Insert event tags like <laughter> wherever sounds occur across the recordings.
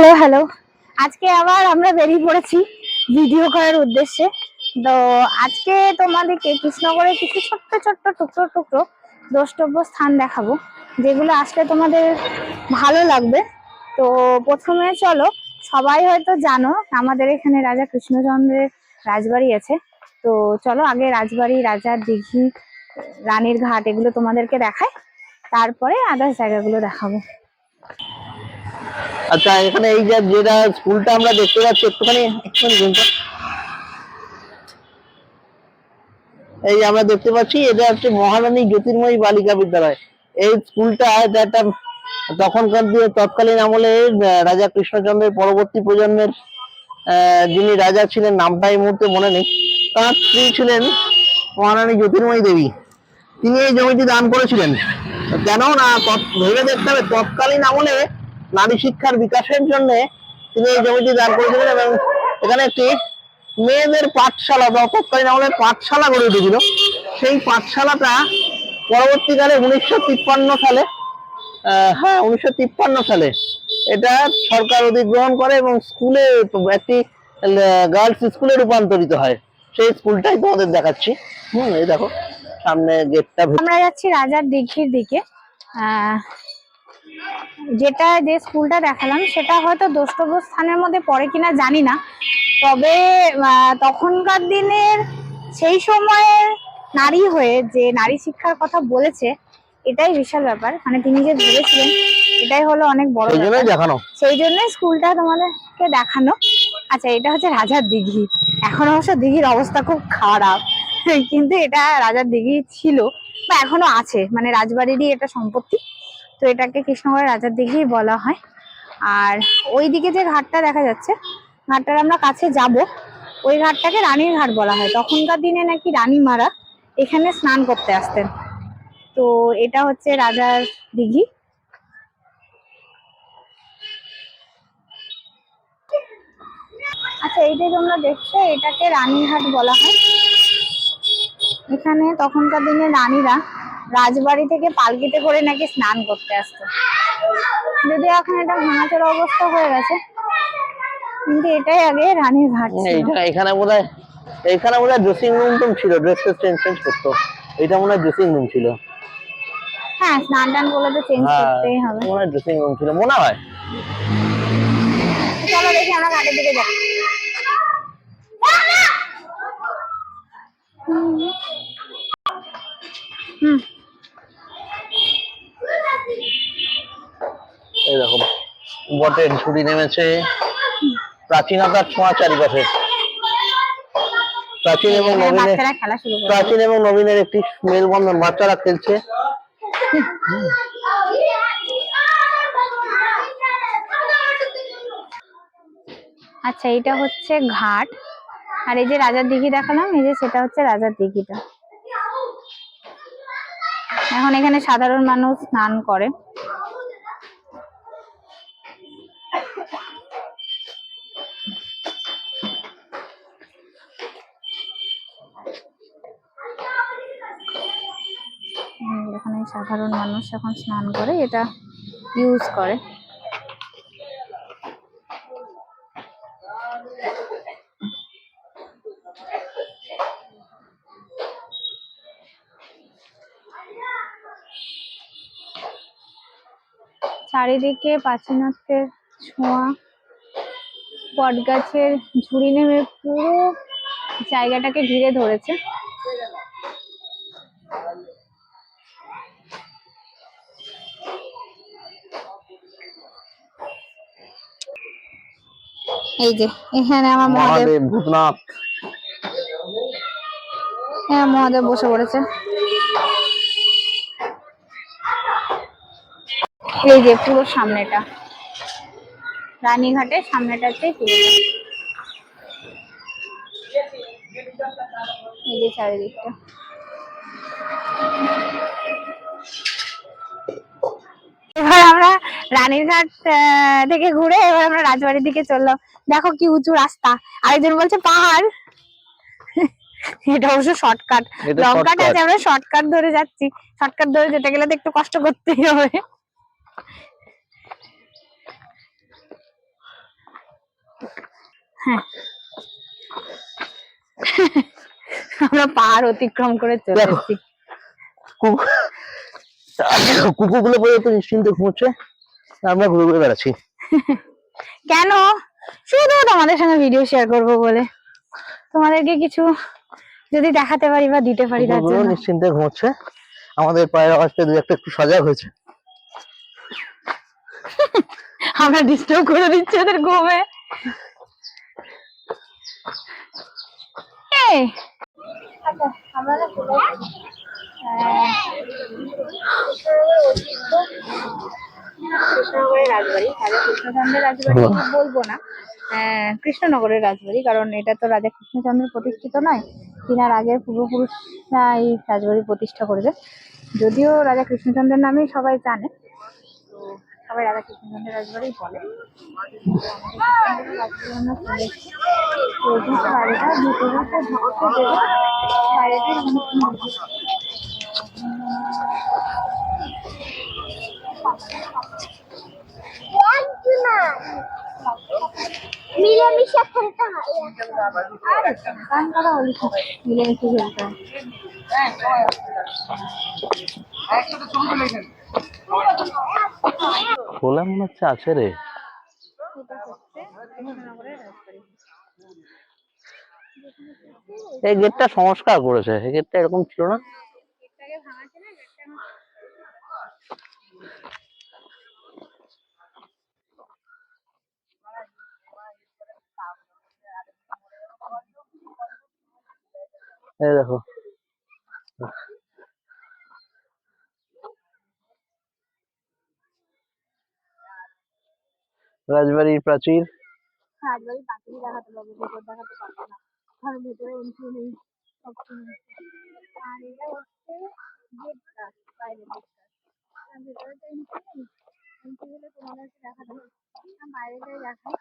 Hello hello আজকে আবার আমরা বেরিয়ে পড়েছি ভিডিও করার উদ্দেশ্যে। তো আজকে তোমাদেরকে কৃষ্ণগড়ের কিছু ছোট্ট ছোট্ট, টুকরো টুকরো দ্রষ্টব্য স্থান দেখাবো, যেগুলো আসলে তোমাদের ভালো লাগবে। তো প্রথমে চলো, সবাই হয়তো জানো, আমাদের এখানে রাজা কৃষ্ণচন্দ্রের রাজবাড়ি আছে। তো চলো, আগে রাজবাড়ি, রাজার দিঘি, রানীর ঘাট, এগুলো তোমাদেরকে দেখায় তারপরে আদার্স জায়গাগুলো দেখাবো। আচ্ছা এখানে এই যে যেটা স্কুলটা আমরা দেখতে পাচ্ছি একটুখানি এই আমরা দেখতে পাচ্ছি, এটা হচ্ছে মহারানী জ্যোতির্ময়ী বালিকা বিদ্যালয়। এই স্কুলটা একটা তখনকার দিয়ে তৎকালীন আমলে রাজা কৃষ্ণচন্দ্রের পরবর্তী প্রজন্মের যিনি রাজা ছিলেন, নামটা এই মুহূর্তে মনে নেই। তার স্ত্রী ছিলেন মহারানী জ্যোতির্ময়ী দেবী। তিনি এই জমিটি দান করেছিলেন। কেন না ভেবে দেখতে হবে, তৎকালীন আমলে নারী শিক্ষার বিকাশের জন্য তিনি এই জমিটি দান করেছিলেন এবং এখানে একটি মেয়েদের পাঠশালা বা তৎকালীন আমলে পাঠশালা গড়ে উঠেছিল। সেই পাঠশালাটা পরবর্তীকালে উনিশশো তিপ্পান্ন সালে হ্যাঁ উনিশশো তিপ্পান্ন সালে এটা সরকার অধিগ্রহণ করে এবং স্কুলে একটি গার্লস স্কুলে রূপান্তরিত হয়। সেই স্কুলটাই তোমাদের দেখাচ্ছি। হুম এই দেখো সামনে গেটটা আমরা যাচ্ছি রাজার দিঘির দিকে। আহ, যেটা যে স্কুলটা দেখালাম সেটা হয়তো দ্রষ্টব্য স্থানের মধ্যে পড়ে কিনা জানি না। তবে তখনকার দিনের সেই সময়ের নারী হয়ে যে নারী শিক্ষার কথা বলেছে এটাই বিশাল ব্যাপার। মানে তিনি যে ভেবেছিলেন এটাই হলো অনেক বড় সেই জন্যই দেখানো। সেই জন্য স্কুলটা তোমাদেরকে দেখানো। আচ্ছা এটা হচ্ছে রাজার দিঘি। এখন অবশ্য দিঘির অবস্থা খুব খারাপ কিন্তু এটা রাজার দিঘি ছিল বা এখনও আছে। মানে রাজবাড়িরই এটা সম্পত্তি। তো এটাকে কৃষ্ণগড়ের রাজার দিঘি বলা হয়। আর ওই দিকে যে ঘাটটা দেখা যাচ্ছে, ঘাটটার আমরা কাছে যাব। ওই ঘাটটাকে রানীর ঘাট বলা হয়। তখনকার দিনে নাকি রানীমারা এখানে স্নান করতে আসতেন। তো এটা হচ্ছে রাজার দিঘি। আচ্ছা এই যে তোমরা দেখছ, এটাকে রানীঘাট বলা হয়। এখানে তখনকার দিনে রানীরা রাজবাড়ি থেকে পালকিতে করে নাকি স্নান করতে আসতো। যদি এখন এটা ভাঙাচোরা অবস্থা হয়ে গেছে কিন্তু এটাই আগে রানীর ঘাট এইটা এখানে বোধ হয় এখানে বোধ হয় ড্রেসিং রুম টুম ছিল ড্রেস চেঞ্জ চেঞ্জ করতো। এটা মনে হয় ড্রেসিং রুম ছিল। হ্যাঁ স্নান টান করলে তো চেঞ্জ হ্যাঁ করতেই হবে। মনে হয় ড্রেসিং রুম ছিল মনে হয়। চলো দেখি আমরা ঘাটের দিকে যাই। হুম। এইরকম বটের ঝুড়ি নেমেছে। প্রাচীনতার ছোঁয়া চারিপাশে। প্রাচীন এবং নবীনের প্রাচীন এবং নবীনের একটি মেলবন্ধন। বাচ্চারা খেলছে। আচ্ছা এটা হচ্ছে ঘাট। আর এই যে রাজার দিঘি দেখালাম এই যে সেটা হচ্ছে রাজার দিঘিটা। এখন এখানে সাধারণ মানুষ স্নান করে। সাধারণ মানুষ এখন স্নান করে এটা ইউজ করে। চারিদিকে প্রাচীনত্বের ছোঁয়া বট গাছের ঝুড়ি নেমে পুরো জায়গাটাকে ঘিরে ধরেছে। এই যে এখানে আমার মহাদেব ভূতনাথ। হ্যাঁ মহাদেব বসে পড়েছে। এই যে পুরো সামনেটা। রানীঘাটের সামনেটাতে এই যে চারিদিকটা। এবার আমরা রানীরঘাট আহ, থেকে ঘুরে এবার আমরা রাজবাড়ির দিকে চললাম। দেখো কি উঁচু রাস্তা। আরেকজন বলছে পাহাড়। এটা অবশ্য শর্টকাট এটা লং কাট আছে আমরা শর্টকাট ধরে যাচ্ছি। শর্টকাট ধরে যেতে গেলে তো একটু কষ্ট করতেই হবে। হ্যাঁ। আমরা পাহাড় অতিক্রম করে চলে। এসেছি। কুকুরগুলো পর্যন্ত নিশ্চিন্তে ঘুমোচ্ছে। আমরা ঘুরে ঘুরে বেড়াচ্ছি। কেন? শুধু তোমাদের সঙ্গে ভিডিও শেয়ার করব বলে। তোমাদেরকে কিছু যদি দেখাতে পারি বা দিতে পারি তার কুকুরগুলো জন্য। নিশ্চিন্তে ঘুমোচ্ছে। আমাদের পায়ের আওয়াজটা দু একটা একটু সজাগ হয়েছে। <laughs> আমরা ডিস্টার্ব করে দিচ্ছি ওদের ঘুমে। এই, আচ্ছা আমরা না চলে এসেছি। আহ, কৃষ্ণনগরের রাজবাড়ি রাজা কৃষ্ণচন্দ্রের রাজবাড়ি বাহ। বলব না। কৃষ্ণনগরের রাজবাড়ি কারণ এটা তো রাজা কৃষ্ণচন্দ্রের প্রতিষ্ঠিত নয়। তিনার আগের পূর্বপুরুষরা এই রাজবাড়ি প্রতিষ্ঠা করেছে যদিও রাজা কৃষ্ণচন্দ্রের নামেই সবাই জানে তো সবাই রাজা কৃষ্ণচন্দ্রের রাজবাড়ি বলে। কৃষ্ণচন্দ্রের রাজবাড়ি আমরা চলে এসেছি। তো এই যে বাড়িটা ভিতরে তো ঢুকতে দেবে বাইরেটা মিলেমিশে খেলতে হয় আরে গান খোলা মনে হচ্ছে আছে রে। এই গেটটা সংস্কার করেছে, এই গেটটা এরকম ছিল না গেটটাকে ভাঙাচ্ছে না গেটটা আমার এই দেখো। রাজবাড়ির প্রাচীর। রাজবাড়ির পাখিই দেখাতে পারব ভেতর দেখাতে পারব না। কারণ ভেতরে এন্ট্রি নেই আর এটা হচ্ছে গেটটা বাইরের গেটটা ভেতরে তো এন্ট্রি নেই এন্ট্রি হলে তোমাদেরকে দেখাতে হবে। বাইরেটাই দেখাই।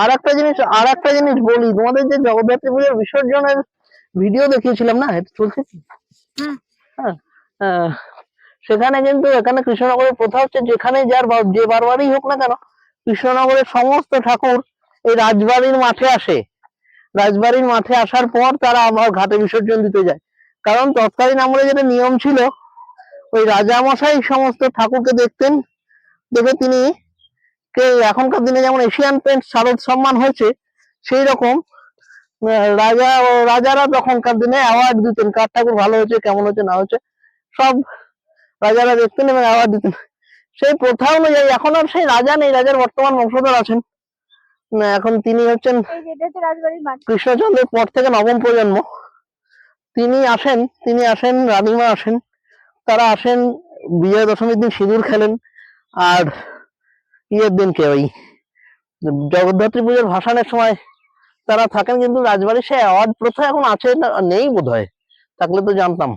আর একটা জিনিস আর একটা জিনিস বলি তোমাদের যে জগদ্ধাত্রী পুজোর বিসর্জনের ভিডিও দেখিয়েছিলাম না এটা চলছে? কি হ্যাঁ সেখানে কিন্তু এখানে কৃষ্ণনগরের প্রথা হচ্ছে যেখানে যার যে বারবারই হোক না কেন কৃষ্ণনগরের সমস্ত ঠাকুর এই রাজবাড়ির মাঠে আসে। রাজবাড়ির মাঠে আসার পর তারা আবার ঘাটে বিসর্জন দিতে যায়। কারণ তৎকালীন আমলে যেটা নিয়ম ছিল ওই রাজামশাই সমস্ত ঠাকুরকে দেখতেন দেখে তিনি কে এখনকার দিনে যেমন এশিয়ান পেন্ট শারদ সম্মান হয়েছে সেই রকম রাজা ও রাজারা তখনকার দিনে অ্যাওয়ার্ড দিতেন। কার ঠাকুর ভালো হয়েছে কেমন হয়েছে না হয়েছে সব রাজারা দেখতেন এবং অ্যাওয়ার্ড দিতেন। সেই প্রথা অনুযায়ী এখন আর সেই রাজা নেই রাজার বর্তমান বংশধর আছেন। না, এখন তিনি হচ্ছেন কৃষ্ণচন্দ্রের পর থেকে নবম প্রজন্ম। তিনি আসেন তিনি আসেন রানীমা আসেন তারা আসেন বিজয়া দশমীর দিন সিঁদুর খেলেন আর ইয়ের দিনকে ওই? জগদ্ধাত্রী পুজোর ভাসানের সময় তারা থাকেন কিন্তু রাজবাড়ির সে অ্যাওয়ার্ড প্রথা এখন আছে নেই বোধ হয় থাকলে তো জানতাম।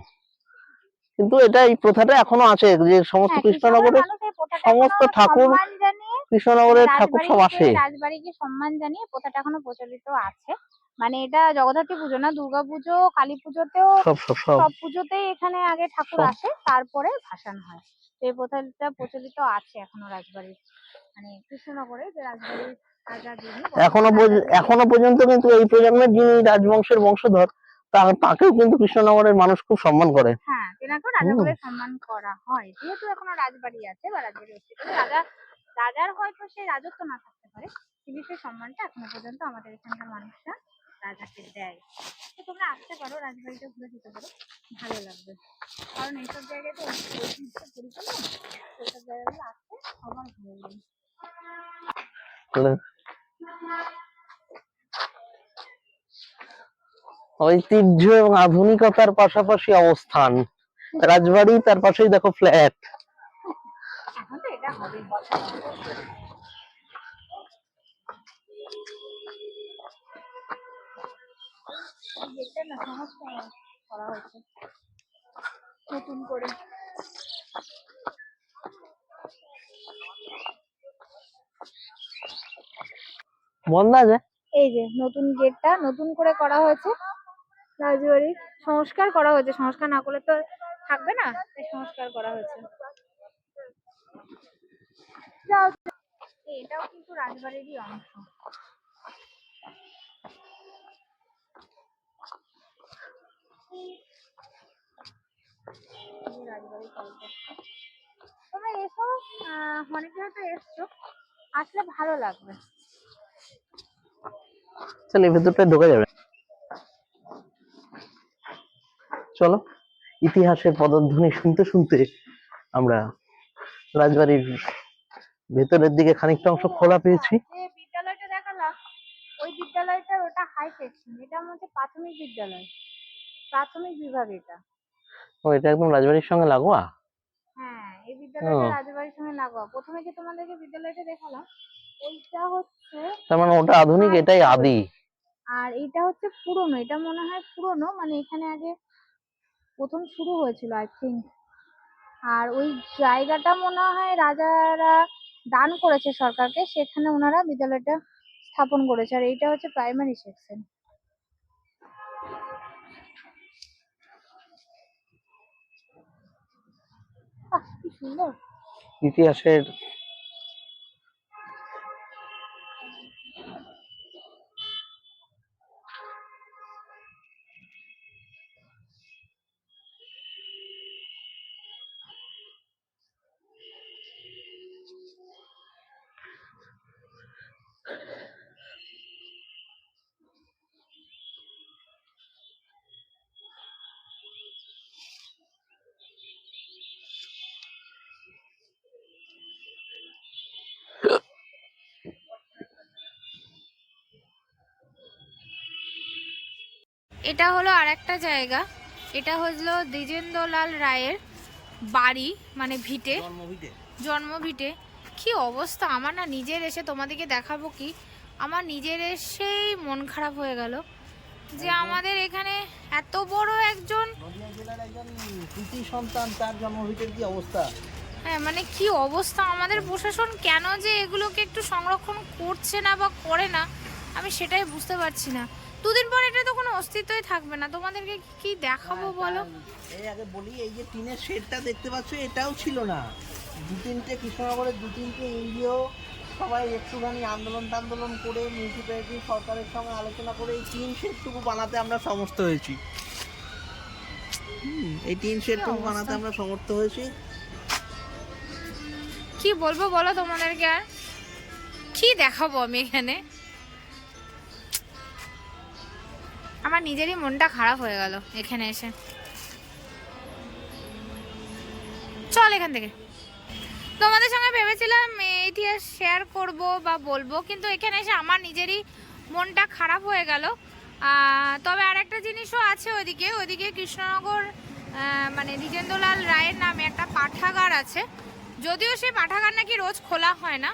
কিন্তু এটা এই প্রথাটা এখনও আছে যে সমস্ত হ্যাঁ, কৃষ্ণনগরের সমস্ত ঠাকুর কৃষ্ণনগরের ঠাকুর সব আসে। রাজবাড়িকে সম্মান জানিয়ে প্রথাটা এখনও প্রচলিত আছে। মানে এটা জগদ্ধাত্রী পুজো না দুর্গা পুজো কালী পুজোতেও সব সব পুজোতেই এখানে আগে ঠাকুর আসে তারপরে ভাসান হয়। এই প্রথাটা প্রচলিত আছে এখনও রাজবাড়ির। মানে কৃষ্ণনগরে যে রাজবাড়ির রাজা এখনও এখনও পর্যন্ত কিন্তু এই প্রজন্মের যিনি রাজবংশের বংশধর তাকেও কিন্তু কৃষ্ণনগরের মানুষ খুব সম্মান করে। হ্যাঁ তেনাকেও রাজা বলে সম্মান করা হয়। যেহেতু এখনও রাজবাড়ি আছে বা রাজবাড়ি অস্তিত্ব রাজা রাজার হয়তো সেই রাজত্ব না থাকতে পারে কিন্তু সেই সম্মানটা এখনও পর্যন্ত আমাদের এখানকার মানুষরা রাজাকে দেয়। তো তোমরা আসতে পারো রাজবাড়িটা ঘুরে যেতে পারো। ভালো লাগবে। কারণ এইসব জায়গায় তো ঐতিহ্য পরিপূর্ণ। সেসব জায়গাগুলো আসতে সবার ভালো লাগে। তাহলে ঐতিহ্য এবং আধুনিকতার পাশাপাশি অবস্থান। রাজবাড়ি তার পাশেই দেখো ফ্ল্যাট নতুন করে। বন্ধ আছে? এই যে নতুন গেটটা নতুন করে করা হয়েছে। রাজবাড়ির সংস্কার করা হয়েছে। সংস্কার না করলে তো থাকবে না। তাই সংস্কার করা হয়েছে। এটাও কিন্তু রাজবাড়িরই অংশ। তোমরা এসো অনেকে হয়তো এসছো। আসলে ভালো লাগবে। চল এই ভেতরটা ঢোকা যাবে। চলো ইতিহাসের পদধ্বনি শুনতে শুনতে আমরা রাজবাড়ির ভেতরের দিকে খানিকটা অংশ খোলা পেয়েছি। বিদ্যালয়টা দেখালাম ওই বিদ্যালয়টার ওটা হাই সেকশন এটা হচ্ছে প্রাথমিক বিদ্যালয়। প্রাথমিক বিভাগ এটা। ও এটা একদম রাজবাড়ির সঙ্গে লাগোয়া? হ্যাঁ এই বিদ্যালয়টা রাজবাড়ির সঙ্গে লাগোয়া। প্রথমে যে তোমাদেরকে বিদ্যালয়টা দেখালাম এইটা হচ্ছে তার মানে ওটা আধুনিক এটাই আদি। আর এইটা হচ্ছে পুরনো, এটা মনে হয় পুরনো মানে এখানে আগে প্রথম শুরু হয়েছিল আই থিঙ্ক আর ওই জায়গাটা মনে হয় রাজারা দান করেছে সরকারকে, সেখানে ওনারা বিদ্যালয়টা স্থাপন করেছে, আর এইটা হচ্ছে প্রাইমারি সেকশন ইতিহাসের এটা হলো আর একটা জায়গা। এটা হলো দ্বিজেন্দ্রলাল রায়ের বাড়ি মানে ভিটে। জন্ম ভিটে কি অবস্থা? আমার না নিজের এসে তোমাদেরকে দেখাবো কি। আমার নিজের এসেই মন খারাপ হয়ে গেল যে আমাদের এখানে এত বড় একজন সন্তান তার জন্মভিটের কি অবস্থা? হ্যাঁ মানে কি অবস্থা? আমাদের প্রশাসন কেন যে এগুলোকে একটু সংরক্ষণ করছে না বা করে না আমি সেটাই বুঝতে পারছি না। দুদিন পর এটা তো কোনো অস্তিত্বই থাকবে না। তোমাদেরকে কি- দেখাবো বলো? এই আগে বলি এই যে টিনের শেডটা দেখতে পাচ্ছ এটাও ছিল না। দু তিনটে কৃষ্ণনগরের দু তিনটে এনজিও সবাই একটুখানি আন্দোলন টান্দোলন করে মিউনিসিপ্যালিটি সরকারের সঙ্গে আলোচনা করে এই টিন শেডটুকু বানাতে আমরা সমর্থ হয়েছি। এই টিন শেডটুকু বানাতে আমরা সমর্থ হয়েছি। কি বলব বলো তোমাদেরকে আর? কি দেখাবো আমি এখানে? আমার নিজেরই মনটা খারাপ হয়ে গেল এখানে এসে। চল এখান থেকে। তোমাদের সঙ্গে ভেবেছিলাম ইতিহাস শেয়ার করব বা বলব, কিন্তু এখানে এসে আমার নিজেরই মনটা খারাপ হয়ে গেল। তবে আর একটা জিনিসও আছে ওইদিকে ওইদিকে কৃষ্ণনগর মানে দ্বিজেন্দ্রলাল রায়ের নামে একটা পাঠাগার আছে। যদিও সেই পাঠাগার নাকি রোজ খোলা হয় না,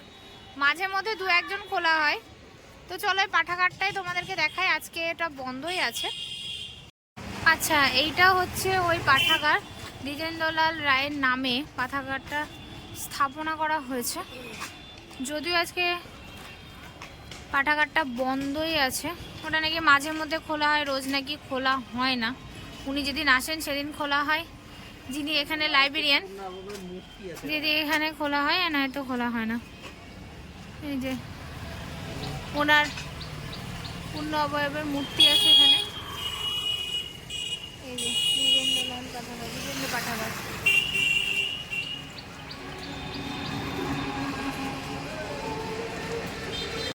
মাঝে মধ্যে দু একজন খোলা হয়। তো চলো এই পাঠাগারটাই তোমাদেরকে দেখাই। আজকে এটা বন্ধই আছে। আচ্ছা এইটা হচ্ছে ওই পাঠাগার। দ্বিজেন্দ্রলাল রায়ের নামে পাঠাগারটা স্থাপনা করা হয়েছে। যদিও আজকে পাঠাগারটা বন্ধই আছে। ওটা নাকি মাঝে মধ্যে খোলা হয় রোজ নাকি খোলা হয় না। উনি যেদিন আসেন সেদিন খোলা হয়। যিনি এখানে লাইব্রেরিয়ান যদি এখানে খোলা হয় আর নয়তো খোলা হয় না। এই যে ওনার পূর্ণ অবয়বের মূর্তি আছে এখানে। এই যে পাঠাগার পাঠাগার